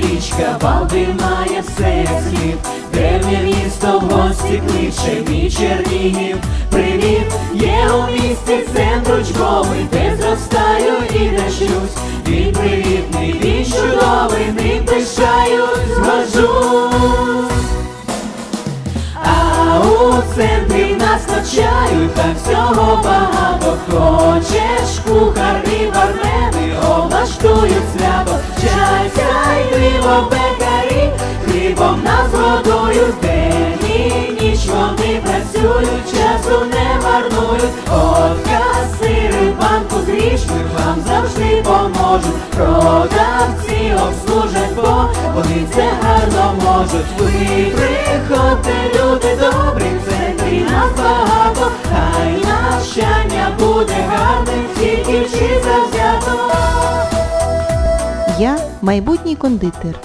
річка Валди має все слід, древнє місто в гості кличе мій Чернігів. Привіт, є у місті центр учбовий, де зростаю і де щусь. Він привітний, він чудовий, ним пишаюсь, горжусь. А у центрі нас навчають, так всього багато хочеш, кухар і облаштують свято, пиво, пекарі, хлібом нас годують, день і ніч вони працюють, часу не марнують, от касири банку з грішми вам завжди поможуть, продавці обслужать, бо вони це гарно можуть. Ви приходьте, люди добрі, в центрі нас багато, хай навчання буде гарним, тільки вчи завзято. Я майбутній кондитер.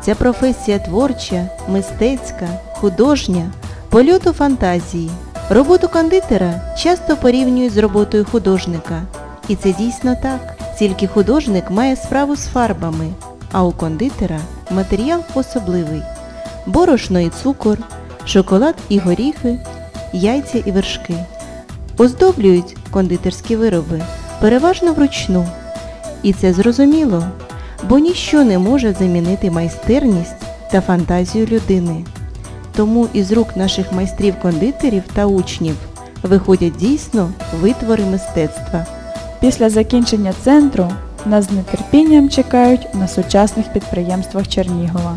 Ця професія творча, мистецька, художня, польоту фантазії. Роботу кондитера часто порівнюють з роботою художника. І це дійсно так. Тільки художник має справу з фарбами, а у кондитера матеріал особливий. Борошно і цукор, шоколад і горіхи, яйця і вершки. Оздоблюють кондитерські вироби переважно вручну. І це зрозуміло, бо ніщо не може замінити майстерність та фантазію людини. Тому із рук наших майстрів-кондитерів та учнів виходять дійсно витвори мистецтва. Після закінчення центру нас з нетерпінням чекають на сучасних підприємствах Чернігова.